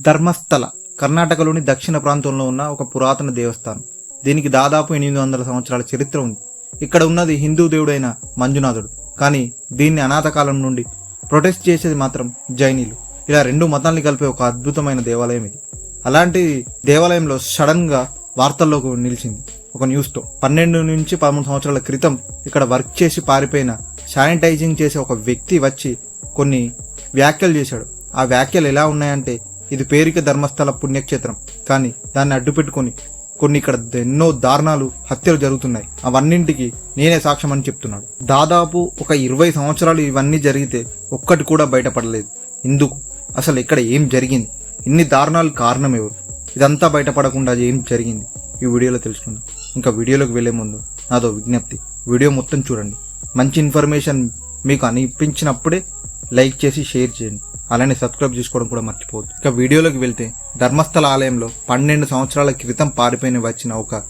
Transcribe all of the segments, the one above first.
ధర్మస్థల కర్ణాటకలోని దక్షిణ ప్రాంతంలో ఉన్న ఒక పురాతన దేవస్థానం. దీనికి దాదాపు ఎనిమిది వందల సంవత్సరాల చరిత్ర ఉంది. ఇక్కడ ఉన్నది హిందూ దేవుడైన మంజునాథుడు. కానీ దీన్ని అనాథకాలం నుండి ప్రొటెస్ట్ చేసేది మాత్రం జైనీలు. ఇలా రెండు మతాల్ని కలిపే ఒక అద్భుతమైన దేవాలయం ఇది. అలాంటి దేవాలయంలో సడన్గా వార్తల్లోకి నిలిచింది ఒక న్యూస్తో. పన్నెండు నుంచి పదమూడు సంవత్సరాల క్రితం ఇక్కడ వర్క్ చేసి పారిపోయిన శానిటైజింగ్ చేసే ఒక వ్యక్తి వచ్చి కొన్ని వ్యాఖ్యలు చేశాడు. ఆ వ్యాఖ్యలు ఎలా ఉన్నాయంటే ఇది పేరిక ధర్మస్థల పుణ్యక్షేత్రం. కానీ దాన్ని అడ్డు పెట్టుకొని కొన్ని ఇక్కడ ఎన్నో దారుణాలు హత్యలు జరుగుతున్నాయి. అవన్నింటికి నేనే సాక్ష్యం అని చెప్తున్నాడు. దాదాపు ఒక ఇరవై సంవత్సరాలు ఇవన్నీ జరిగితే ఒక్కటి కూడా బయటపడలేదు. ఎందుకు? అసలు ఇక్కడ ఏం జరిగింది? ఇన్ని దారుణాలు కారణం ఎవరు? ఇదంతా బయటపడకుండా ఏం జరిగింది? ఈ వీడియోలో తెలుసుకుందాం. ఇంకా వీడియోలోకి వెళ్ళే ముందు నాదో విజ్ఞప్తి. వీడియో మొత్తం చూడండి. మంచి ఇన్ఫర్మేషన్ మీకు అనిపించినప్పుడే లైక్ చేసి షేర్ చేయండి. అలానే సబ్స్క్రైబ్ చేసుకోవడం కూడా మర్చిపోవద్దు. ఇక వీడియోలోకి వెళ్తే ధర్మస్థల ఆలయంలో పన్నెండు సంవత్సరాల క్రితం పారిపోయిన వచ్చిన ఒక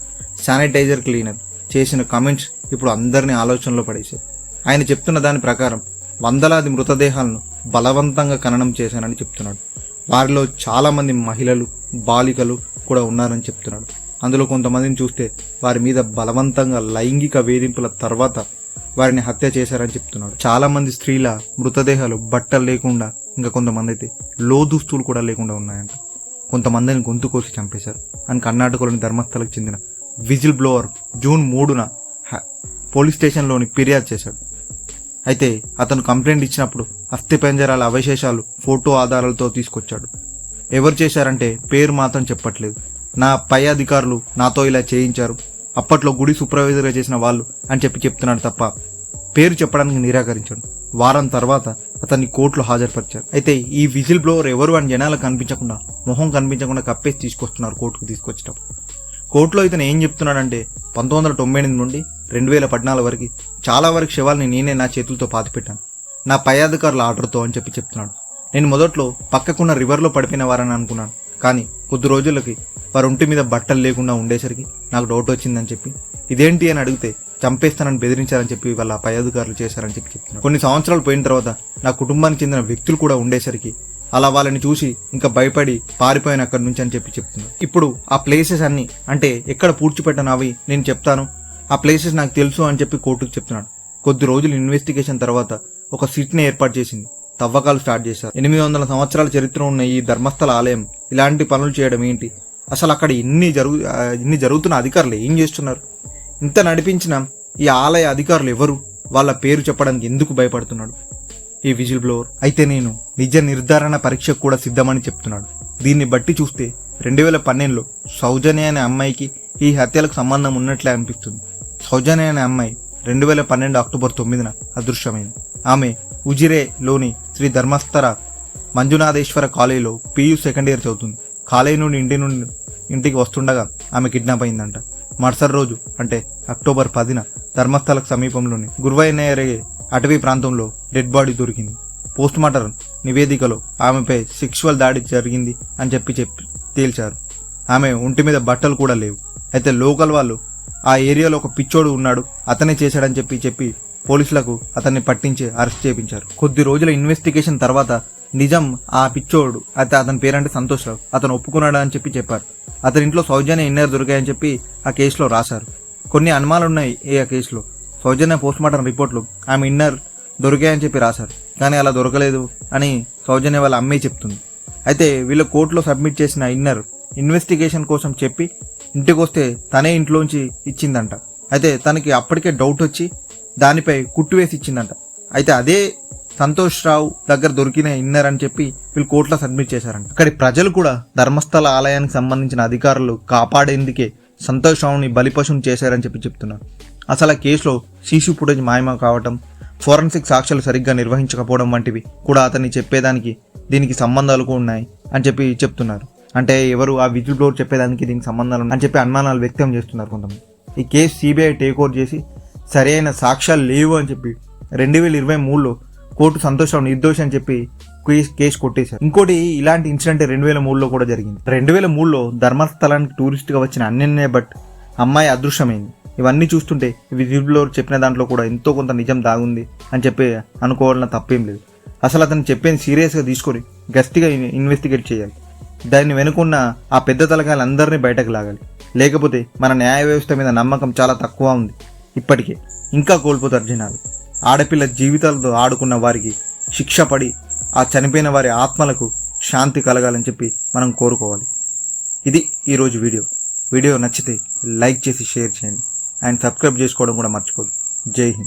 శానిటైజర్ క్లీనర్ చేసిన కమెంట్స్ ఇప్పుడు అందరినీ ఆలోచనలో పడేశాయి. ఆయన చెప్తున్న దాని ప్రకారం వందలాది మృతదేహాలను బలవంతంగా ఖననం చేశానని చెప్తున్నాడు. వారిలో చాలామంది మహిళలు బాలికలు కూడా ఉన్నారని చెప్తున్నాడు. అందులో కొంతమందిని చూస్తే వారి మీద బలవంతంగా లైంగిక వేధింపుల తర్వాత వారిని హత్య చేశారని చెప్తున్నాడు. చాలామంది స్త్రీల మృతదేహాలు బట్టలు లేకుండా ఇంకా కొంతమంది అయితే లోదుస్తులు కూడా లేకుండా ఉన్నాయంట. కొంతమందిని గొంతు కోసి చంపేశారు. అని కర్ణాటకలోని ధర్మస్థలకు చెందిన విజిల్ బ్లోవర్ జూన్ మూడున హ- పోలీస్ స్టేషన్లోని ఫిర్యాదు చేశాడు. అయితే అతను కంప్లైంట్ ఇచ్చినప్పుడు అస్థిపంజరాల అవశేషాలు ఫోటో ఆధారాలతో తీసుకొచ్చాడు. ఎవరు చేశారంటే పేరు మాత్రం చెప్పట్లేదు. నా పై అధికారులు నాతో ఇలా చేయించారు. అప్పట్లో గుడి సూపర్వైజర్గా చేసిన వాళ్ళు అని చెప్పి చెప్తున్నాడు తప్ప పేరు చెప్పడానికి నిరాకరించాడు. వారం తర్వాత అతన్ని కోర్టులో హాజరుపరిచారు. అయితే ఈ విజిల్ బ్లోవర్ ఎవరు అని జనాలకు కనిపించకుండా మొహం కనిపించకుండా కప్పేసి తీసుకొస్తున్నారు కోర్టుకు తీసుకొచ్చేటప్పుడు. కోర్టులో ఇతను ఏం చెప్తున్నాడంటే పంతొమ్మిది వందల తొంభై ఎనిమిది నుండి రెండు వేల పద్నాలుగు వరకు చాలా వరకు శవాల్ని నేనే నా చేతులతో పాతిపెట్టాను. నా పై అధికారుల ఆర్డర్తో అని చెప్పి చెప్తున్నాడు. నేను మొదట్లో పక్కకున్న రివర్లో పడిపోయిన వారని అనుకున్నాను. కానీ కొద్ది రోజులకి వారి ఒంటి మీద బట్టలు లేకుండా ఉండేసరికి నాకు డౌట్ వచ్చిందని చెప్పి ఇదేంటి అని అడిగితే చంపేస్తానని బెదిరించారని చెప్పి వాళ్ళ పై అధికారులు చేశారని చెప్పి చెప్తున్నారు. కొన్ని సంవత్సరాలు పోయిన తర్వాత నా కుటుంబానికి చెందిన వ్యక్తులు కూడా ఉండేసరికి అలా వాళ్ళని చూసి ఇంకా భయపడి పారిపోయాను అక్కడి నుంచి అని చెప్పి చెప్తున్నారు. ఇప్పుడు ఆ ప్లేసెస్ అన్ని అంటే ఎక్కడ పూడ్చిపెట్టాను అవి నేను చెప్తాను. ఆ ప్లేసెస్ నాకు తెలుసు అని చెప్పి కోర్టుకు చెప్తున్నాడు. కొద్ది రోజులు ఇన్వెస్టిగేషన్ తర్వాత ఒక సిట్ని ఏర్పాటు చేసింది. తవ్వకాలు స్టార్ట్ చేశారు. ఎనిమిది వందల సంవత్సరాల చరిత్ర ఉన్న ఈ ధర్మస్థల ఆలయం ఇలాంటి పనులు చేయడం ఏంటి? అసలు అక్కడ ఇన్ని జరుగు ఇన్ని జరుగుతున్న అధికారులు ఏం చేస్తున్నారు? ఇంత నడిపించిన ఈ ఆలయ అధికారులు ఎవరు? వాళ్ళ పేరు చెప్పడానికి ఎందుకు భయపడుతున్నాడు? ఈ విజిల్ బ్లోవర్ అయితే నేను నిజ నిర్ధారణ పరీక్షకు కూడా సిద్ధమని చెప్తున్నాడు. దీన్ని బట్టి చూస్తే రెండు వేల పన్నెండులో సౌజన్య అనే అమ్మాయికి ఈ హత్యలకు సంబంధం ఉన్నట్లే అనిపిస్తుంది. సౌజన్య అనే అమ్మాయి రెండు వేల పన్నెండు అక్టోబర్ తొమ్మిదిన అదృశ్యమైంది. ఆమె ఉజిరేలోని శ్రీ ధర్మస్థర మంజునాథేశ్వర కాలేజీలో పీయూ సెకండ్ ఇయర్ చదువుతుంది. కాలేజీ నుండి ఇంటి నుండి ఇంటికి వస్తుండగా ఆమె కిడ్నాప్ అయిందంట. మరుసటి రోజు అంటే అక్టోబర్ పదిన ధర్మస్థలకు సమీపంలోని గురువైనయరే అటవీ ప్రాంతంలో డెడ్ బాడీ దొరికింది. పోస్ట్ మార్టం నివేదికలో ఆమెపై సెక్షువల్ దాడి జరిగింది అని చెప్పి చెప్పి తేల్చారు. ఆమె ఒంటి మీద బట్టలు కూడా లేవు. అయితే లోకల్ వాళ్ళు ఆ ఏరియాలో ఒక పిచ్చోడు ఉన్నాడు అతనే చేశాడని చెప్పి చెప్పి పోలీసులకు అతన్ని పట్టించి అరెస్ట్ చేయించారు కొద్ది రోజుల ఇన్వెస్టిగేషన్ తర్వాత నిజం ఆ పిచ్చోడు అయితే అతని పేరంటే సంతోష్ రావు అతను ఒప్పుకున్నాడు అని చెప్పి చెప్పారు. అతని ఇంట్లో సౌజన్య ఇన్నర్ దొరికాయని చెప్పి ఆ కేసులో రాశారు. కొన్ని అనుమానాలు ఉన్నాయి ఏ ఆ కేసులో. సౌజన్య పోస్ట్ మార్టం రిపోర్ట్లు ఆమె ఇన్నర్ దొరికాయని చెప్పి రాశారు. కానీ అలా దొరకలేదు అని సౌజన్య వాళ్ళ అమ్మే చెప్తుంది. అయితే వీళ్ళు కోర్టులో సబ్మిట్ చేసిన ఇన్నర్ ఇన్వెస్టిగేషన్ కోసం చెప్పి ఇంటికి వస్తే తనే ఇంట్లోంచి ఇచ్చిందంట. అయితే తనకి అప్పటికే డౌట్ వచ్చి దానిపై కుట్టు వేసి ఇచ్చిందంట. అయితే అదే సంతోష్ రావు దగ్గర దొరికిన ఇన్నర్ అని చెప్పి వీళ్ళు కోర్టులో సబ్మిట్ చేశారంట. అక్కడి ప్రజలు కూడా ధర్మస్థల ఆలయానికి సంబంధించిన అధికారులు కాపాడేందుకే సంతోష్ రావుని బలిపశువుని చేశారని చెప్పి చెప్తున్నారు. అసలు ఆ కేసులో సీసీ ఫుటేజ్ మాయమా కావటం ఫోరెన్సిక్ సాక్ష్యాలు సరిగ్గా నిర్వహించకపోవడం వంటివి కూడా అతన్ని చెప్పేదానికి దీనికి సంబంధాలు కూడా ఉన్నాయి అని చెప్పి చెప్తున్నారు. అంటే ఎవరు ఆ విజిల్ బ్లోర్ చెప్పేదానికి దీనికి సంబంధాలు అని చెప్పి అనుమానాలు వ్యక్తం చేస్తున్నారు కొంతమంది. ఈ కేసు సిబిఐ టేక్ ఓవర్ చేసి సరైన సాక్ష్యాలు లేవు అని చెప్పి రెండు వేల ఇరవై మూడులో కోర్టు సంతోషం నిర్దోషి అని చెప్పి కేసు కొట్టేశారు. ఇంకోటి ఇలాంటి ఇన్సిడెంట్ రెండు వేల మూడులో కూడా జరిగింది. రెండు వేల మూడులో ధర్మస్థలానికి టూరిస్ట్గా వచ్చిన అన్యన్య బట్ అమ్మాయి అదృశ్యమైంది. ఇవన్నీ చూస్తుంటే విజిల్లో చెప్పిన దాంట్లో కూడా ఎంతో కొంత నిజం దాగుంది అని చెప్పి అనుకోవాలన్న తప్పేం లేదు. అసలు అతను చెప్పేది సీరియస్గా తీసుకొని గస్తిగా ఇన్వెస్టిగేట్ చేయాలి. దాన్ని వెనుకున్న ఆ పెద్ద తలకాయలందరినీ బయటకు లాగాలి. లేకపోతే మన న్యాయ వ్యవస్థ మీద నమ్మకం చాలా తక్కువ ఉంది. ఇప్పటికే. ఇంకా కోల్పోతారు జనాలు. ఆడపిల్ల జీవితాలతో ఆడుకున్న వారికి శిక్ష పడి ఆ చనిపోయిన వారి ఆత్మలకు శాంతి కలగాలని చెప్పి మనం కోరుకోవాలి. ఇది ఈరోజు వీడియో. వీడియో నచ్చితే లైక్ చేసి షేర్ చేయండి. అండ్ సబ్స్క్రైబ్ చేసుకోవడం కూడా మర్చిపోదు. జై హింద్.